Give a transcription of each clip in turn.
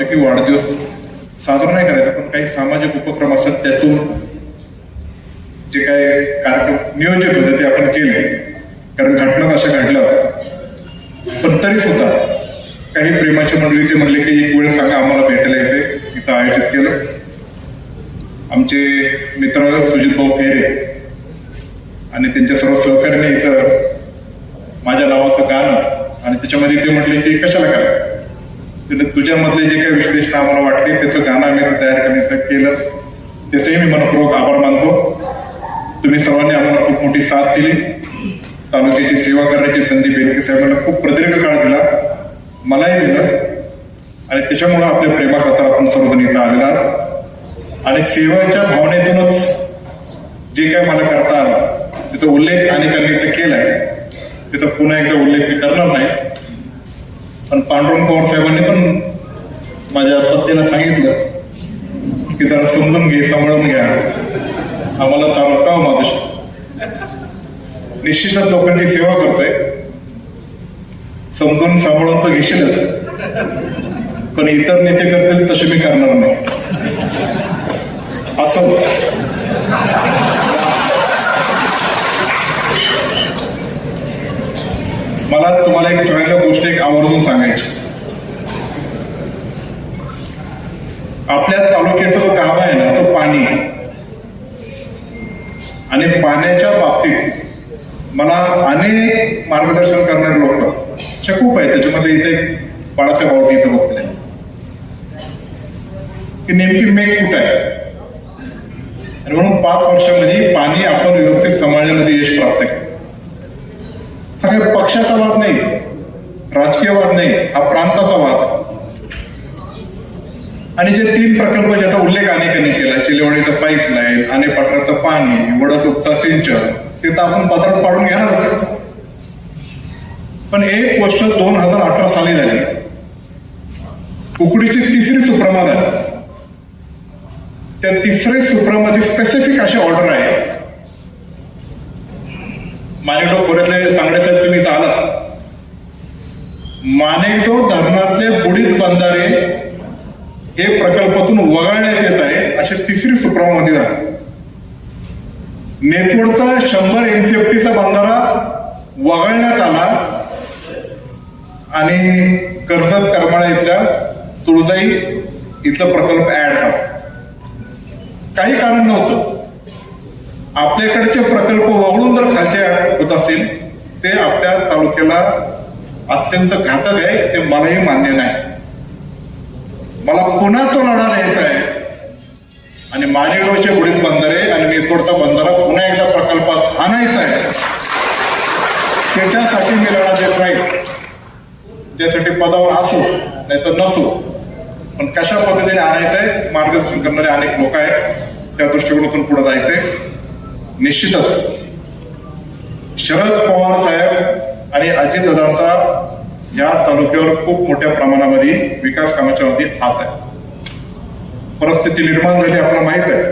वाटतं की वाढदिवस साजरा नाही करायचा पण काही सामाजिक उपक्रम असतात त्यातून जे काही कार्यक्रम नियोजित होते ते आपण केले. कारण घटना अशा घडल्या होत्या. पण तरी सुद्धा काही प्रेमाची मंडळी ते म्हणले की एक वेळ सांगा आम्हाला भेटायला येते इथं आयोजित केलं. आमचे मित्र सुजित भाऊ फेरे आणि त्यांच्या सर्व सहकार्याने इथं माझ्या नावाचं गाणं आणि त्याच्यामध्ये ते म्हटले की कशाला काय तुझ्यामधले जे काही विश्लेषण आम्हाला वाटले त्याचं गाणं आम्ही तयार करण्याचं केलं त्याचंही मी मनपूर्वक आभार मानतो. तुम्ही सर्वांनी आम्हाला खूप मोठी साथ दिली. तालुक्याची सेवा करण्याची संधी बेनके साहेबांना खूप प्रदीर्घ काळ दिला. मलाही दिलं. आणि त्याच्यामुळं आपल्या प्रेमाखातर आपण सर्वजण इथं आलेला आहात. आणि सेवेच्या भावनेतूनच जे काय मला करता आलं त्याचा उल्लेख अनेकांनी इथं केलाय. त्याचा पुन्हा एकदा उल्लेख मी करणार नाही. पण पांडुरंग पवार साहेबांनी पण माझ्या पत्नीला सांगितलं की जरा समजून घे सांभाळून घ्या. आम्हाला सांगू का हो माधुश निश्चितच लोकांची सेवा करतोय. समजून सांभाळून तर घेशीलच. पण इतर नेते करतील तसे मी करणार नाही. असं. मला तुम्हाला एक सगळ्यांना गोष्ट एक आवर्जून सांगायची. आपल्या तालुक्याचं जो गाव आहे ना तो पाणी आणि पाण्याच्या बाबतीत मला अनेक मार्गदर्शन करणारे लोक खूप आहेत. त्याच्यामध्ये इथे बाळासाहेब आवटे इथं बसलेले की नेमकी मेघ कुठं आहे? आणि म्हणून पाच वर्षामध्ये पाणी आपण व्यवस्थित सांभाळण्यामध्ये यश प्राप्त केलं. त्यामुळे पक्षाचा वाद नाही राजकीय वाद नाही हा प्रांताचा वाद. आणि जे तीन प्रकल्प ज्याचा उल्लेख अनेकांनी केला चिलेवाडीचं पाईपलाईन आणि पटराचं पाणी वडसुपचा सिंचन ते तर आपण पत्रात पाडून घेणार असेल पण एक गोष्ट दोन हजार अठरा साली झाली. कुकडीची तिसरी सुप्रमा झाली त्या तिसरे सुप्रामध्ये स्पेसिफिक अशी ऑर्डर आहे मानेकडो खोऱ्यातले सांगडे साहेब तुम्ही इथं आलात मानेटो धरणातले बुडीत बंधारे हे प्रकल्पातून वगळण्यात येत आहे अशी तिसरी सुप्रामध्ये झाली. नेतवडचा शंभर एनसीएफटीचा बंधारा वगळण्यात आला आणि कर्जत करमाळा इथल्या तुळजाई इथला प्रकल्प ऍड झाला. काही कारण नव्हतं. आपल्याकडचे प्रकल्प वगळून जर खालचे होत असेल ते आपल्या तालुक्याला अत्यंत घातक आहे ते मलाही मान्य नाही. मला पुन्हा तो लढा द्यायचा आहे. आणि मानेगावचे बंदर आहे आणि नेतोडचा बंधारा पुन्हा एकदा प्रकल्पात आणायचा आहे. त्याच्यासाठी मी लढा देत नाही. त्यासाठी पदावर असो नाही तर नसो. पण कशा पद्धतीने आणायचं आहे मार्गदर्शन करणारे अनेक लोक आहेत. त्या दृष्टिकोनातून पुढे जायचंय. निश्चितच शरद पवार साहेब आणि अजित दादांचा या तालुक्यावर खूप मोठ्या प्रमाणामध्ये विकास कामाच्या बाबतीत हात आहे परिस्थिती निर्माण झाली आपल्याला माहीत आहे.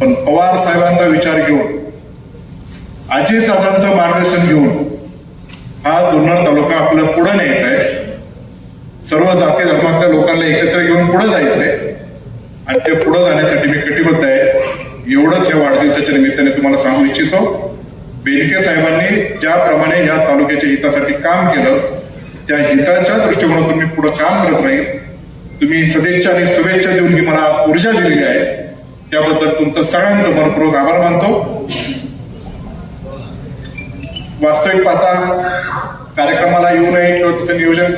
पण पवार साहेबांचा विचार घेऊन अजित दादांचं मार्गदर्शन घेऊन हा जुन्नर तालुका आपल्याला पुढे न्यायचा आहे सर्व जाती धर्मातल्या लोकांना एकत्र घेऊन पुढे जायचंय. आणि ते पुढे जाण्यासाठी मी कटिबद्ध आहे. एवढंच या वाढदिवसाच्या निमित्ताने तुम्हाला सांगू इच्छितो. बेनके साहेबांनी ज्याप्रमाणे या तालुक्याच्या हितासाठी काम केलं त्या हिताच्या दृष्टिकोनातून मी पुढे काम करत राहील. तुम्ही सदिच्छा आणि शुभेच्छा देऊन ही मला ऊर्जा दिलेली आहे. त्याबद्दल तुमचं सगळ्यांचं मनपूर्वक आभार मानतो. वास्तविक पाहता कार्यक्रमाला येऊ नये किंवा तसं नियोजन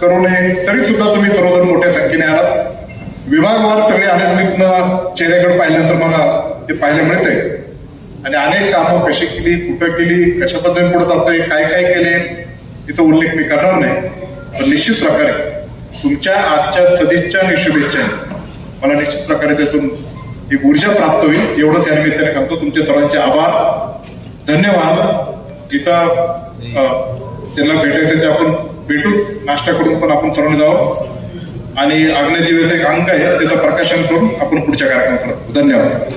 करू नये तरी सुद्धा तुम्ही सर्वजण मोठ्या संख्येने आलात. विभागवार सगळे आले तुम्ही चेहऱ्याकडे पाहिल्यानंतर मला ते पाहायला मिळते आणि अनेक कामं कशी केली कुठं केली कशा पद्धतीने पुढे जातोय काय काय केले तिचा उल्लेख मी करणार नाही. पण निश्चित प्रकारे तुमच्या आजच्या सदिच्छा आणि शुभेच्छा. मला निश्चित प्रकारे त्यातून एक ऊर्जा प्राप्त होईल एवढंच या निमित्ताने करतो तुमचे सर्वांचे आभार. धन्यवाद. इथं त्यांना भेटायचं ते आपण भेटू नाश्ता करून पण आपण सर्वांनी जाऊ आणि अग्निदिव्याचं एक अंक आहे त्याचं प्रकाशन करून आपण पुढच्या कार्यक्रमात धन्यवाद.